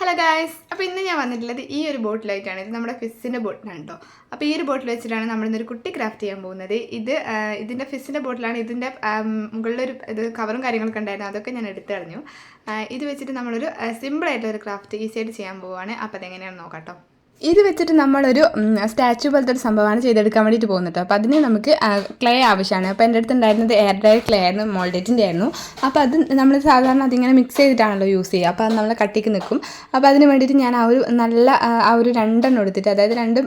Hello guys അപ്പോൾ ഇന്ന് ഞാൻ വന്നിട്ടുള്ളത് ഈ ഒരു ബോട്ടിലായിട്ടാണ്. ഇത് നമ്മുടെ ഫിസ്സിന്റെ ബോട്ടിലാണ് കേട്ടോ അപ്പോൾ ഈ ഒരു ബോട്ടിൽ വെച്ചിട്ടാണ് നമ്മൾ ഇന്നൊരു കുട്ടി ക്രാഫ്റ്റ് ചെയ്യാൻ പോകുന്നത്. ഇത് ഇതിന്റെ ഫിസ്സിന്റെ ബോട്ടിലാണ് ഇതിന്റെ മുകളിലൊരു ഇത് കവറും കാര്യങ്ങളൊക്കെ ഉണ്ടായിരുന്നു അതൊക്കെ ഞാൻ എടുത്തു കളഞ്ഞു. ഇത് വെച്ചിട്ട് നമ്മളൊരു സിമ്പിളായിട്ടുള്ളൊരു ക്രാഫ്റ്റ് ഈസി ആയിട്ട് ചെയ്യാൻ പോവുകയാണ് അപ്പോൾ അതെങ്ങനെയാണെന്ന് നോക്കാം കേട്ടോ ഇത് വെച്ചിട്ട് നമ്മളൊരു സ്റ്റാച്ചു പോലത്തെ ഒരു സംഭവമാണ് ചെയ്തെടുക്കാൻ വേണ്ടിയിട്ട് പോകുന്നത്. അപ്പോൾ അതിന് നമുക്ക് ക്ലേ ആവശ്യമാണ്. അപ്പോൾ എന്റെ അടുത്ത് ഉണ്ടായിരുന്നത് എയർ ഡ്രൈ ക്ലേ ആയിരുന്നു മോൾഡേറ്റിന്റെ ആയിരുന്നു. അപ്പോൾ അത് നമ്മൾ സാധാരണ അതിങ്ങനെ മിക്സ് ചെയ്തിട്ടാണല്ലോ യൂസ് ചെയ്യുക. അപ്പോൾ അത് നമ്മളെ കട്ടിക്ക് നിൽക്കും. അപ്പോൾ അതിന് വേണ്ടിയിട്ട് ഞാൻ ആ ഒരു നല്ല ആ, ഒരു രണ്ടെണ്ണം എടുത്തിട്ട് അതായത് രണ്ടും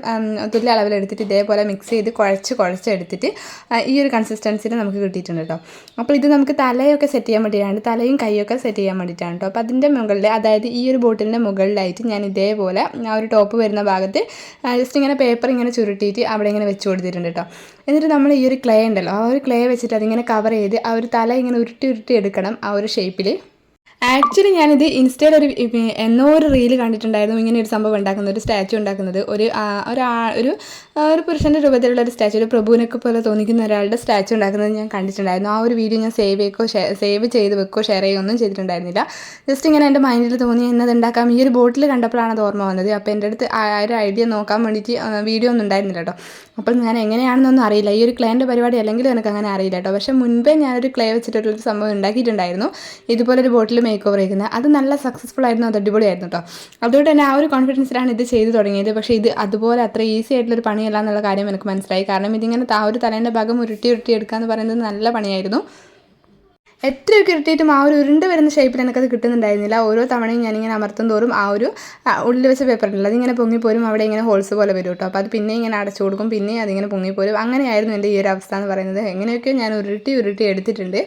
തുല്യ അളവിലെടുത്തിട്ട് ഇതേപോലെ മിക്സ് ചെയ്ത് കുഴച്ച് കുഴച്ച് എടുത്തിട്ട് ഈ ഒരു കൺസിസ്റ്റൻസിയിൽ നമുക്ക് കിട്ടിയിട്ടുണ്ട് കേട്ടോ. അപ്പോൾ ഇത് നമുക്ക് തലയൊക്കെ സെറ്റ് ചെയ്യാൻ വേണ്ടിയിട്ടാണ്. തലയും കൈയൊക്കെ സെറ്റ് ചെയ്യാൻ വേണ്ടിയിട്ടാണ് കേട്ടോ. അപ്പോൾ അതിന്റെ മുകളിൽ അതായത് ഈ ഒരു ബോട്ടിലിന്റെ മുകളിലായിട്ട് ഞാൻ ഇതേപോലെ ആ ഒരു ടോപ്പ് വരുന്ന ഭാഗത്ത് ജസ്റ്റ് ഇങ്ങനെ പേപ്പർ ഇങ്ങനെ ചുരുട്ടിയിട്ട് അവിടെ ഇങ്ങനെ വെച്ച് കൊടുത്തിട്ടുണ്ട് കേട്ടോ എന്നിട്ട് നമ്മൾ ഈ ഒരു ക്ലേ ഉണ്ടല്ലോ ആ ഒരു ക്ലേ വെച്ചിട്ട് അതിങ്ങനെ കവർ ചെയ്ത് ആ ഒരു തല ഇങ്ങനെ ഉരുട്ടി ഉരുട്ടി എടുക്കണം ആ ഒരു ഷേപ്പിൽ ആക്ച്വലി ഞാനിത് ഇൻസ്റ്റയിൽ ഒരു എന്നോ ഒരു റീൽ കണ്ടിട്ടുണ്ടായിരുന്നു ഇങ്ങനെ ഒരു സംഭവം ഉണ്ടാക്കുന്നത് ഒരു സ്റ്റാച്ചു ഉണ്ടാക്കുന്നത്. ഒരു ഒരു ഒരു പുരുഷന്റെ രൂപത്തിലുള്ള ഒരു സ്റ്റാച്ചു ഒരു പ്രഭുവിനൊക്കെ പോലെ തോന്നിക്കുന്ന ഒരാളുടെ സ്റ്റാച്ചു ഉണ്ടാക്കുന്നത് ഞാൻ കണ്ടിട്ടുണ്ടായിരുന്നു. ആ ഒരു വീഡിയോ ഞാൻ സേവ് ചെയ്യോ സേവ് ചെയ്ത് വെക്കോ ഷെയർ ചെയ്യുകയോ ഒന്നും ചെയ്തിട്ടുണ്ടായിരുന്നില്ല. ജസ്റ്റ് ഇങ്ങനെ എന്റെ മൈൻഡിൽ തോന്നി എന്നത് ഉണ്ടാക്കാം. ഈ ഒരു ബോട്ടിൽ കണ്ടപ്പോഴാണ് അത് ഓർമ്മ വന്നത്. അപ്പോൾ എന്റെ അടുത്ത് ആ ഒരു ഐഡിയ നോക്കാൻ വേണ്ടിയിട്ട് വീഡിയോ ഒന്നും ഉണ്ടായിരുന്നില്ല കേട്ടോ. അപ്പോൾ ഞാൻ എങ്ങനെയാണെന്നൊന്നും അറിയില്ല. ഈ ഒരു ക്ലേന്റെ പരിപാടി അല്ലെങ്കിൽ എനിക്ക് അങ്ങനെ അറിയില്ല കേട്ടോ. പക്ഷേ മുൻപേ ഞാനൊരു ക്ലേ വെച്ചിട്ടൊരു സംഭവം ഉണ്ടാക്കിയിട്ടുണ്ടായിരുന്നു. ഇതുപോലെ ഒരു ബോട്ടിൽ മേക്ക് ഓവർ ചെയ്യുന്നത്. അത് നല്ല സക്സസ്ഫുൾ ആയിരുന്നു. അത് അടിപൊളിയായിരുന്നു കേട്ടോ. അതുകൊണ്ട് തന്നെ ആ ഒരു കോൺഫിഡൻസിലാണ് ഇത് ചെയ്തു തുടങ്ങിയത്. പക്ഷേ ഇത് അതുപോലെ അത്ര ഈസി ആയിട്ടുള്ളൊരു പണിയല്ല എന്നുള്ള കാര്യം എനിക്ക് മനസ്സിലായി. കാരണം ഇതിങ്ങനെ ആ ഒരു തലേന്റെ ഭാഗം ഉരുട്ടി ഉരുട്ടി എടുക്കുക എന്ന് പറയുന്നത് നല്ല പണിയായിരുന്നു. എത്രയൊക്കെ ഇരട്ടിയിട്ടും ആ ഒരു ഉരുണ്ട് വരുന്ന ഷേപ്പിൽ എനിക്കത് കിട്ടുന്നുണ്ടായിരുന്നില്ല. ഓരോ തവണയും ഞാനിങ്ങനെ അമർത്തും തോറും ആ ഒരു ഉള്ളിൽ വെച്ച പേപ്പർ ഉണ്ടല്ലോ അതിങ്ങനെ പൊങ്ങിപ്പോരും അവിടെ ഇങ്ങനെ ഹോൾസ് പോലെ വരും കേട്ടോ അപ്പോൾ അത് പിന്നെ ഇങ്ങനെ അടച്ചു കൊടുക്കും പിന്നെ അതിങ്ങനെ പൊങ്ങിപ്പോരും അങ്ങനെയായിരുന്നു എന്റെ ഈ ഒരു അവസ്ഥ എന്ന് പറയുന്നത്. എങ്ങനെയൊക്കെ ഞാൻ ഉരുട്ടി ഉരുട്ടി എടുത്തിട്ടുണ്ട്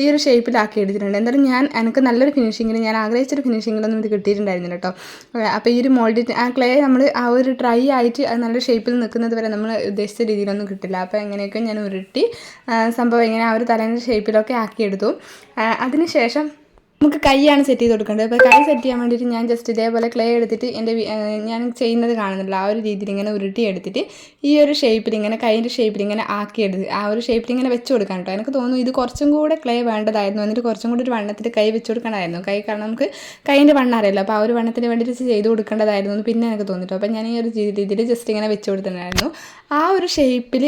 ഈ ഒരു ഷേപ്പിലാക്കി എടുത്തിട്ടുണ്ട്. എന്തായാലും ഞാൻ എനിക്ക് നല്ലൊരു ഫിനിഷിങ്ങിൽ ഞാൻ ആഗ്രഹിച്ചൊരു ഫിനിഷിങ്ങിലൊന്നും ഇത് കിട്ടിയിട്ടുണ്ടായിരുന്നില്ല കേട്ടോ അപ്പോൾ ഈ ഒരു മോൾഡി ആ ക്ലേ നമ്മൾ ആ ഒരു ഡ്രൈ ആയിട്ട് അത് നല്ലൊരു ഷേപ്പിൽ നിൽക്കുന്നത് വരെ നമ്മൾ ഉദ്ദേശിച്ച രീതിയിലൊന്നും കിട്ടില്ല. അപ്പോൾ എങ്ങനെയൊക്കെ ഞാൻ ഉരുട്ടി സംഭവം ഇങ്ങനെ ആ ഒരു തലേന്റെ ഷേപ്പിലൊക്കെ ആക്കിയെടുത്തു അതിനുശേഷം നമുക്ക് കൈയാണ് സെറ്റ് ചെയ്ത് കൊടുക്കേണ്ടത്. അപ്പോൾ കൈ സെറ്റ് ചെയ്യാൻ വേണ്ടിയിട്ട് ഞാൻ ജസ്റ്റ് ഇതേപോലെ ക്ലേ എടുത്തിട്ട് എന്റെ ഞാൻ ചെയ്യുന്നത് കാണുന്നില്ല ആ ഒരു രീതിയിൽ ഇങ്ങനെ ഉരുട്ടി എടുത്തിട്ട് ഈ ഒരു ഷേപ്പിൽ ഇങ്ങനെ കൈന്റെ ഷേപ്പിൽ ഇങ്ങനെ ആക്കി എടുത്ത് ആ ഒരു ഷേപ്പിൽ ഇങ്ങനെ വെച്ച് കൊടുക്കാൻ കേട്ടോ. എനിക്ക് തോന്നുന്നു ഇത് കുറച്ചും കൂടെ ക്ലേ വേണ്ടതായിരുന്നു. എന്നിട്ട് കുറച്ചും കൂടി ഒരു വണ്ണത്തിൽ കൈ വെച്ച് കൊടുക്കണമായിരുന്നു. കൈ കാരണം നമുക്ക് കൈന്റെ വണ്ണം അറിയില്ല. അപ്പോൾ ആ ഒരു വണ്ണത്തിന് വേണ്ടിയിട്ട് ചെയ്ത് കൊടുക്കേണ്ടതായിരുന്നു എന്ന് പിന്നെ എനിക്ക് തോന്നിട്ടോ. അപ്പോൾ ഞാൻ ഈ ഒരു രീതിയിൽ ജസ്റ്റ് ഇങ്ങനെ വെച്ച് കൊടുത്തിട്ടുണ്ടായിരുന്നു ആ ഒരു ഷേപ്പിൽ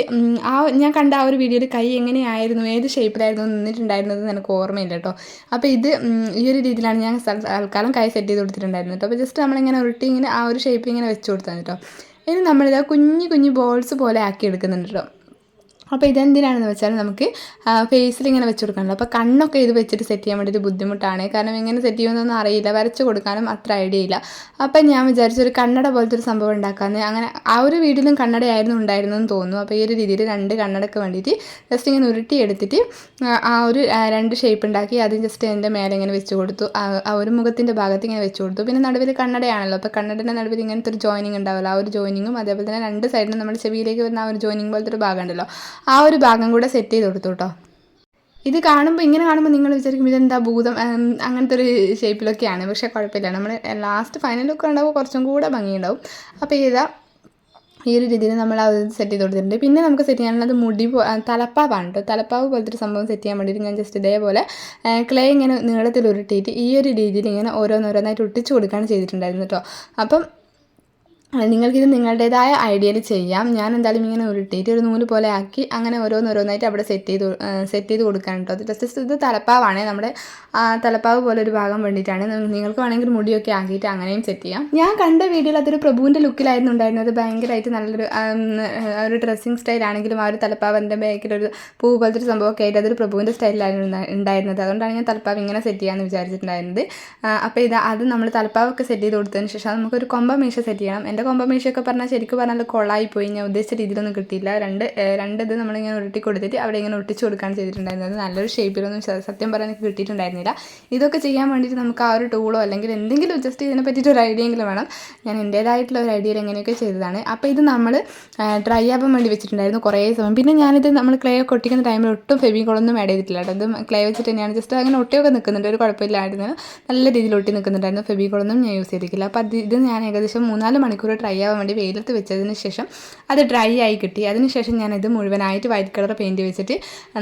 ആ ഞാൻ കണ്ട ആ ഒരു വീഡിയോയിൽ കൈ എങ്ങനെയായിരുന്നു ഏത് ഷേപ്പിലായിരുന്നു നിന്നിട്ടുണ്ടായിരുന്നത് എനിക്ക് ഓർമ്മയില്ല കേട്ടോ. അപ്പോൾ ഇത് ഈ ഒരു രീതിയിലാണ് ഞാൻ തൽക്കാലം കൈ സെറ്റ് ചെയ്ത് കൊടുത്തിട്ടുണ്ടായിരുന്നത് അപ്പോൾ ജസ്റ്റ് നമ്മളിങ്ങനെ ഉരുട്ടി ഇങ്ങനെ ആ ഒരു ഷേപ്പിൽ ഇങ്ങനെ വെച്ച് കൊടുത്താൽ കേട്ടോ. ഇനി നമ്മളിത് കുഞ്ഞു കുഞ്ഞു ബോൾസ് പോലെ ആക്കി എടുക്കുന്നുണ്ട് കേട്ടോ. അപ്പോൾ ഇതെന്തിനാണെന്ന് വെച്ചാൽ നമുക്ക് ഫേസിൽ ഇങ്ങനെ വെച്ച് കൊടുക്കണമല്ലോ അപ്പോൾ കണ്ണൊക്കെ ഇത് വെച്ചിട്ട് സെറ്റ് ചെയ്യാൻ വേണ്ടി ഒരു ബുദ്ധിമുട്ടാണ്. കാരണം എങ്ങനെ സെറ്റ് ചെയ്യുമെന്നൊന്നും അറിയില്ല. വരച്ച് കൊടുക്കാനും അത്ര ഐഡിയ ഇല്ല. അപ്പം ഞാൻ വിചാരിച്ചു ഒരു കണ്ണട പോലത്തെ ഒരു സംഭവം ഉണ്ടാക്കാമെന്ന് അങ്ങനെ ആ ഒരു വീട്ടിലും കണ്ണടയായിരുന്നു ഉണ്ടായിരുന്നെന്ന് തോന്നുന്നു. അപ്പോൾ ഈ ഒരു രീതിയിൽ രണ്ട് കണ്ണടക്ക് വേണ്ടിയിട്ട് ജസ്റ്റ് ഇങ്ങനെ ഉരുട്ടി എടുത്തിട്ട് ആ, ഒരു രണ്ട് ഷേപ്പ് ഉണ്ടാക്കി അത് ജസ്റ്റ് എന്റെ മേലെ ഇങ്ങനെ വെച്ച് കൊടുത്തു. ആ ഒരു മുഖത്തിന്റെ ഭാഗത്ത് ഇങ്ങനെ വെച്ച് കൊടുത്തു. പിന്നെ നടുവിൽ കണ്ണടയാണല്ലോ. അപ്പോൾ കണ്ണടയുടെ നടുവിൽ ഇങ്ങനത്തെ ഒരു ജോയിനിങ് ഉണ്ടാവില്ല. ആ ഒരു ജോയിനിങ്ങും അതേപോലെ തന്നെ രണ്ട് സൈഡിലും നമ്മുടെ ചെവിയിലേക്ക് വരുന്ന ആ ഒരു ജോയിനിങ് പോലത്തെ ഒരു ഭാഗം ഉണ്ടല്ലോ. ആ ഒരു ഭാഗം കൂടെ സെറ്റ് ചെയ്ത് കൊടുത്തു കേട്ടോ ഇത് കാണുമ്പോൾ ഇങ്ങനെ കാണുമ്പോൾ നിങ്ങൾ വിചാരിക്കും ഇതെന്താ ഭൂതം അങ്ങനത്തെ ഒരു ഷേപ്പിലൊക്കെയാണ് പക്ഷേ കുഴപ്പമില്ല. നമ്മൾ ലാസ്റ്റ് ഫൈനൽ ലുക്ക് ഉണ്ടാവും കുറച്ചും കൂടെ ഭംഗിയുണ്ടാവും. അപ്പോൾ ഇതാ ഈ ഒരു രീതിയിൽ നമ്മൾ അത് സെറ്റ് ചെയ്ത് കൊടുത്തിട്ടുണ്ട്. പിന്നെ നമുക്ക് സെറ്റ് ചെയ്യാനുള്ളത് മുടി തലപ്പാവാണ് കേട്ടോ തലപ്പാവ് പോലത്തെ ഒരു സംഭവം സെറ്റ് ചെയ്യാൻ വേണ്ടിയിട്ട് ഞാൻ ജസ്റ്റ് ഇതേപോലെ ക്ലേ ഇങ്ങനെ നീളത്തിൽ ഉരുട്ടിയിട്ട് ഈ ഒരു രീതിയിൽ ഇങ്ങനെ ഓരോന്നോരോന്നായിട്ട് ഒട്ടിച്ചു കൊടുക്കുകയാണ് ചെയ്തിട്ടുണ്ടായിരുന്നു കേട്ടോ അപ്പം നിങ്ങൾക്കിത് നിങ്ങളുടേതായ ഐഡിയയിൽ ചെയ്യാം. ഞാൻ എന്തായാലും ഇങ്ങനെ ഉരുട്ടിയിട്ട് ഒരു നൂൽ പോലെ ആക്കി അങ്ങനെ ഓരോന്നോരോന്നായിട്ട് അവിടെ സെറ്റ് ചെയ്ത് സെറ്റ് ചെയ്ത് കൊടുക്കാൻ കേട്ടോ ജസ്റ്റ് ഇത് തലപ്പാവാണ്. നമ്മുടെ തലപ്പാവ് പോലെ ഒരു ഭാഗം വേണ്ടിയിട്ടാണ്. നിങ്ങൾക്ക് വേണമെങ്കിൽ മുടിയൊക്കെ ആക്കിയിട്ട് അങ്ങനെയും സെറ്റ് ചെയ്യാം. ഞാൻ കണ്ട വീഡിയോയിൽ അതൊരു പ്രഭുവിന്റെ ലുക്കിലായിരുന്നു ഉണ്ടായിരുന്നത്. ഭയങ്കരമായിട്ട് നല്ലൊരു ഒരു ഡ്രസ്സിങ് സ്റ്റൈലാണെങ്കിലും ആ ഒരു തലപ്പാവിന്റെ ബാക്കിലൊരു പൂ പോലത്തെ ഒരു സംഭവമൊക്കെ ആയിട്ട് അതൊരു പ്രഭുവിന്റെ സ്റ്റൈലിലായിരുന്നു ഉണ്ടായിരുന്നത്. അതുകൊണ്ടാണ് ഞാൻ തലപ്പാവ് ഇങ്ങനെ സെറ്റ് ചെയ്യാമെന്ന് വിചാരിച്ചിട്ടുണ്ടായിരുന്നത്. അപ്പോൾ ഇത് അത് നമ്മൾ തലപ്പാവൊക്കെ സെറ്റ് ചെയ്ത് കൊടുത്തതിന് ശേഷം നമുക്കൊരു കൊമ്പ മീശ സെറ്റ് ചെയ്യണം. എന്റെ കൊമ്പ ഒക്കെ പറഞ്ഞാൽ ശരിക്കും പറഞ്ഞാൽ കൊളായി പോയി ഞാൻ ഉദ്ദേശിച്ച രീതിയിലൊന്നും കിട്ടിയില്ല. രണ്ട് രണ്ട് ഇത് നമ്മളിങ്ങനെ ഉരുട്ടി കൊടുത്തിട്ട് അവിടെ ഇങ്ങനെ ഒട്ടിച്ച് കൊടുക്കുകയാണ് ചെയ്തിട്ടുണ്ടായിരുന്നത് നല്ലൊരു ഷേപ്പിലൊന്നും സത്യം പറയാൻ എനിക്ക് കിട്ടിയിട്ടുണ്ടായിരുന്നില്ല. ഇതൊക്കെ ചെയ്യാൻ വേണ്ടിയിട്ട് നമുക്ക് ആ ഒരു ടൂളോ അല്ലെങ്കിൽ എന്തെങ്കിലും ജസ്റ്റ് ഇതിനെ പറ്റിയിട്ട് ഒരു ഐഡിയ എങ്കിലും വേണം. ഞാൻ എന്റേതായിട്ടുള്ള ഒരു ഐഡിയയിൽ എങ്ങനെയൊക്കെ ചെയ്തതാണ്. അപ്പോൾ ഇത് നമ്മൾ ഡ്രൈ ആവാൻ വേണ്ടി വെച്ചിട്ടുണ്ടായിരുന്നു കുറേ സമയം. പിന്നെ ഞാനിത് നമ്മൾ ക്ലേ ഒക്കെ ഒട്ടിക്കുന്ന ടൈമിൽ ഒട്ടും ഫെബിക്കോളൊന്നും ആഡ് ചെയ്തിട്ടില്ല കേട്ടോ. ഇത് ക്ലേ വെച്ചിട്ട് തന്നെയാണ്. ജസ്റ്റ് അങ്ങനെ ഒട്ടിയൊക്കെ നിൽക്കുന്നുണ്ട് ഒരു കുഴപ്പമില്ലായിരുന്നു. നല്ല രീതിയിൽ ഒട്ടി നിൽക്കുന്നുണ്ടായിരുന്നു ഫെബിക്കോളൊന്നും ഞാൻ യൂസ് ചെയ്തിട്ടില്ല. അപ്പോൾ ഇത് ഞാൻ ഏകദേശം മൂന്നാൽ മണിക്കൂർ മണിക്കൂർ ഡ്രൈ ആവാൻ വേണ്ടി വെയിലത്ത് വെച്ചതിന് ശേഷം അത് ഡ്രൈ ആയി കിട്ടി. അതിനുശേഷം ഞാനത് മുഴുവനായിട്ട് വൈറ്റ് കളർ പെയിന്റ് വെച്ചിട്ട്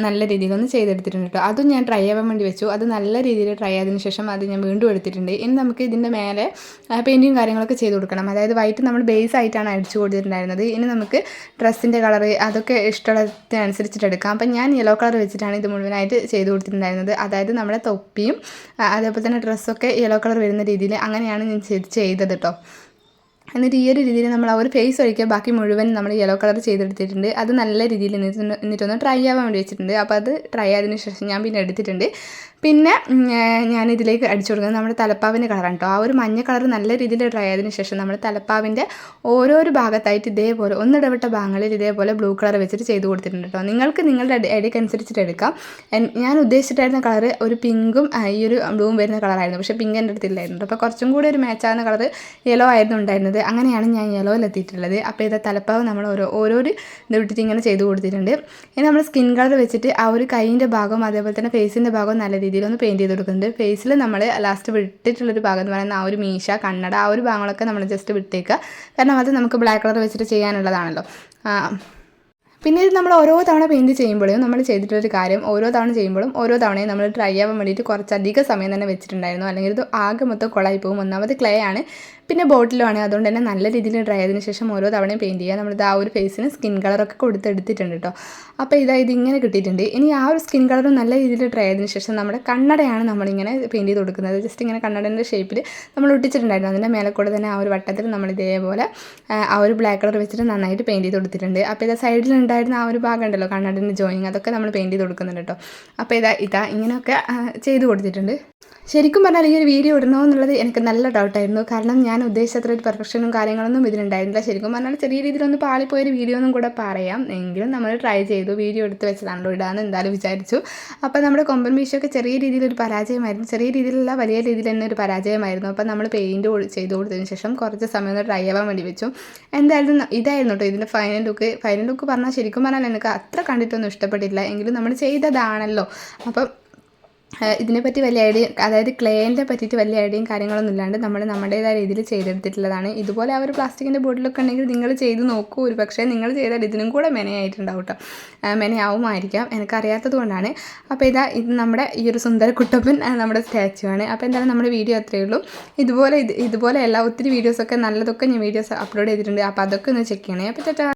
നല്ല രീതിയിലൊന്ന് ചെയ്തെടുത്തിട്ടുണ്ട് കേട്ടോ അതും ഞാൻ ഡ്രൈ ആവാൻ വേണ്ടി വെച്ചു. അത് നല്ല രീതിയിൽ ഡ്രൈ ആയതിനു ശേഷം അത് ഞാൻ വീണ്ടും എടുത്തിട്ടുണ്ട്. ഇനി നമുക്ക് ഇതിന്റെ മേലെ പെയിന്റും കാര്യങ്ങളൊക്കെ ചെയ്ത് കൊടുക്കണം. അതായത് വൈറ്റ് നമ്മൾ ബേസ് ആയിട്ടാണ് അടിച്ചു കൊടുത്തിട്ടുണ്ടായിരുന്നത്. ഇനി നമുക്ക് ഡ്രസ്സിന്റെ കളർ അതൊക്കെ ഇഷ്ടത്തിനനുസരിച്ചിട്ട് എടുക്കാം. അപ്പം ഞാൻ യെല്ലോ കളർ വെച്ചിട്ടാണ് ഇത് മുഴുവനായിട്ട് ചെയ്ത് കൊടുത്തിട്ടുണ്ടായിരുന്നത്. അതായത് നമ്മുടെ തൊപ്പിയും അതേപോലെ തന്നെ ഡ്രസ്സൊക്കെ യെല്ലോ കളർ വരുന്ന രീതിയിൽ അങ്ങനെയാണ് ഞാൻ ചെയ്ത് ചെയ്തത് കേട്ടോ എന്നിട്ട് ഈ ഒരു രീതിയിൽ നമ്മൾ ആ ഒരു ഫേസ് ഒഴിക്കുക ബാക്കി മുഴുവൻ നമ്മൾ യെല്ലോ കളർ ചെയ്തെടുത്തിട്ടുണ്ട്. അത് നല്ല രീതിയിൽ എന്നിട്ട് എന്നിട്ടൊന്ന് ട്രൈ ആവാൻ വേണ്ടി വെച്ചിട്ടുണ്ട്. അപ്പോൾ അത് ട്രൈ ആയതിനു ശേഷം ഞാൻ പിന്നെ എടുത്തിട്ടുണ്ട്. പിന്നെ ഞാൻ ഇതിലേക്ക് അടിച്ചു കൊടുക്കുന്നത് നമ്മുടെ തലപ്പാവിന്റെ കളറാണ് കേട്ടോ ആ ഒരു മഞ്ഞ കളർ നല്ല രീതിയിൽ ഡ്രൈ ആയതിനു ശേഷം നമ്മൾ തലപ്പാവിന്റെ ഓരോരോ ഭാഗത്തായിട്ട് ഇതേപോലെ ഒന്നിടവിട്ട ഭാഗങ്ങളിൽ ഇതേപോലെ ബ്ലൂ കളർ വെച്ചിട്ട് ചെയ്ത് കൊടുത്തിട്ടുണ്ട് കേട്ടോ നിങ്ങൾക്ക് നിങ്ങളുടെ ഐഡിയക്ക് അനുസരിച്ചിട്ട് എടുക്കാം. ഞാൻ ഉദ്ദേശിച്ചിട്ടായിരുന്ന കളർ ഒരു പിങ്കും ഈ ഒരു ബ്ലൂവും വരുന്ന കളറായിരുന്നു പക്ഷേ പിങ്ക് എന്റെ അടുത്തില്ലായിരുന്നു. അപ്പോൾ കുറച്ചും കൂടി ഒരു മാച്ച് ആവുന്ന കളർ യെല്ലോ ആയിരുന്നു ഉണ്ടായിരുന്നത്. അങ്ങനെയാണ് ഞാൻ യെലോയിലെത്തിയിട്ടുള്ളത് അപ്പോൾ ഇത് തലപ്പാവ് നമ്മൾ ഓരോ ഓരോ ഇത് വിട്ടിട്ട് ഇങ്ങനെ ചെയ്ത് കൊടുത്തിട്ടുണ്ട്. ഇനി നമ്മൾ സ്കിൻ കളർ വെച്ചിട്ട് ആ ഒരു കൈയിന്റെ ഭാഗം അതേപോലെ തന്നെ ഫേസിന്റെ ഭാഗം നല്ല രീതിയിലൊന്ന് പെയിന്റ് ചെയ്ത് കൊടുക്കുന്നുണ്ട്. ഫേസിൽ നമ്മൾ ലാസ്റ്റ് വിട്ടിട്ടുള്ളൊരു ഭാഗം എന്ന് പറയുന്നത് ആ ഒരു മീശ കണ്ണട ആ ഒരു ഭാഗങ്ങളൊക്കെ നമ്മൾ ജസ്റ്റ് വിട്ടേക്കുക കാരണം അത് നമുക്ക് ബ്ലാക്ക് കളർ വെച്ചിട്ട് ചെയ്യാനുള്ളതാണല്ലോ. പിന്നെ ഇത് നമ്മൾ ഓരോ തവണ പെയിന്റ് ചെയ്യുമ്പോഴും നമ്മൾ ചെയ്തിട്ടുള്ളൊരു കാര്യം ഓരോ തവണ ചെയ്യുമ്പോഴും ഓരോ തവണയും നമ്മൾ ഡ്രൈ ആവാൻ വേണ്ടിയിട്ട് കുറച്ചധികം സമയം തന്നെ വെച്ചിട്ടുണ്ടായിരുന്നു. അല്ലെങ്കിൽ ഇത് ആകെ മൊത്തം കുളമായി പോകും. ഒന്നാമത് ക്ലേ ആണ്. പിന്നെ ബോട്ടിലുമാണ്. അതുകൊണ്ട് തന്നെ നല്ല രീതിയിൽ ഡ്രൈ ആയതിനു ശേഷം ഓരോ തവണയും പെയിന്റ് ചെയ്യുക നമ്മളിത് ആ ഒരു ഫേസിന് സ്കിൻ കളറൊക്കെ കൊടുത്തെടുത്തിട്ടുണ്ട് കേട്ടോ അപ്പോൾ ഇതാ ഇതിങ്ങനെ കിട്ടിയിട്ടുണ്ട്. ഇനി ആ ഒരു സ്കിൻ കളർ നല്ല രീതിയിൽ ഡ്രൈ ആയതിനു ശേഷം നമ്മുടെ കണ്ണടയാണ് നമ്മളിങ്ങനെ പെയിന്റ് ചെയ്ത് കൊടുക്കുന്നത്. ജസ്റ്റ് ഇങ്ങനെ കണ്ണടേന്റെ ഷേപ്പിൽ നമ്മൾ ഒട്ടിച്ചിട്ടുണ്ടായിരുന്നു. അതിന്റെ മേലെ കൂടെ തന്നെ ആ ഒരു വട്ടത്തിൽ നമ്മൾ ഇതേപോലെ ആ, ഒരു ബ്ലാക്ക് കളർ വെച്ചിട്ട് നന്നായിട്ട് പെയിന്റ് ചെയ്ത് കൊടുത്തിട്ടുണ്ട്. അപ്പോൾ ഇതാ സൈഡിലുണ്ടായിരുന്ന ആ ഒരു ഭാഗം ഉണ്ടല്ലോ കണ്ണടേന്റെ ജോയിങ് അതൊക്കെ നമ്മൾ പെയിന്റ് ചെയ്ത് കൊടുക്കുന്നുണ്ട് കേട്ടോ അപ്പോൾ ഇതാ ഇതാ ഇങ്ങനെയൊക്കെ ചെയ്ത് കൊടുത്തിട്ടുണ്ട്. ശരിക്കും പറഞ്ഞാൽ ഈ ഒരു വീഡിയോ ഇടണോ എന്നുള്ളത് എനിക്ക് നല്ല ഡൗട്ടായിരുന്നു കാരണം ഞാൻ ഉദ്ദേശിച്ചത്ര ഒരു പെർഫെക്ഷനും കാര്യങ്ങളൊന്നും ഇതിനുണ്ടായിരുന്നില്ല ശരിക്കും പറഞ്ഞാൽ ചെറിയ രീതിയിലൊന്ന് പാളിപ്പോയൊരു വീഡിയോ ഒന്നും കൂടെ പറയാം. എങ്കിലും നമ്മൾ ട്രൈ ചെയ്തു വീഡിയോ എടുത്ത് വെച്ചതാണല്ലോ ഇടാന്ന് എന്തായാലും വിചാരിച്ചു. അപ്പോൾ നമ്മുടെ കൊമ്പൻ മീശയൊക്കെ ചെറിയ രീതിയിലൊരു പരാജയമായിരുന്നു. ചെറിയ രീതിയിലുള്ള വലിയ രീതിയിൽ തന്നെ ഒരു പരാജയമായിരുന്നു. അപ്പോൾ നമ്മൾ പെയിന്റ് ചെയ്ത് കൊടുത്തതിന് ശേഷം കുറച്ച് സമയം ഒന്ന് ട്രൈ ആവാൻ വേണ്ടി വെച്ചു. എന്തായാലും ഇതായിരുന്നു കേട്ടോ ഇതിന്റെ ഫൈനൽ ലുക്ക് ഫൈനൽ ലുക്ക് പറഞ്ഞാൽ ശരിക്കും പറഞ്ഞാൽ എനിക്ക് അത്ര കണ്ടിട്ടൊന്നും ഇഷ്ടപ്പെട്ടില്ല. എങ്കിലും നമ്മൾ ചെയ്തതാണല്ലോ. അപ്പം ഇതിനെപ്പറ്റി വലിയ ഐഡിയ അതായത് ക്ലേന്റെ പറ്റിയിട്ട് വലിയ ഐഡിയയും കാര്യങ്ങളൊന്നും ഇല്ലാണ്ട് നമ്മൾ നമ്മുടേതായ രീതിയിൽ ചെയ്തെടുത്തിട്ടുള്ളതാണ്. ഇതുപോലെ ആ ഒരു പ്ലാസ്റ്റിക്കിന്റെ ബോട്ടിലൊക്കെ ഉണ്ടെങ്കിൽ നിങ്ങൾ ചെയ്ത് നോക്കൂ. ഒരു പക്ഷേ നിങ്ങൾ ചെയ്താൽ ഇതിനും കൂടെ മെനയായിട്ടുണ്ടാവും കേട്ടോ. മെനയാവുമായിരിക്കാം. എനിക്കറിയാത്തത് കൊണ്ടാണ്. അപ്പോൾ ഇതാ ഇത് നമ്മുടെ ഈ ഒരു സുന്ദര കുട്ടപ്പൻ നമ്മുടെ സ്റ്റാച്ചു ആണ്. അപ്പോൾ എന്തായാലും നമ്മുടെ വീഡിയോ അത്രയേ ഉള്ളൂ. ഇതുപോലെ ഇത് ഇതുപോലെയല്ല ഒത്തിരി വീഡിയോസൊക്കെ നല്ലതൊക്കെ ഞാൻ വീഡിയോസ് അപ്ലോഡ് ചെയ്തിട്ടുണ്ട്. അപ്പോൾ അതൊക്കെ ഒന്ന് ചെക്ക് ചെയ്യണേ. അപ്പോൾ ചേട്ടാ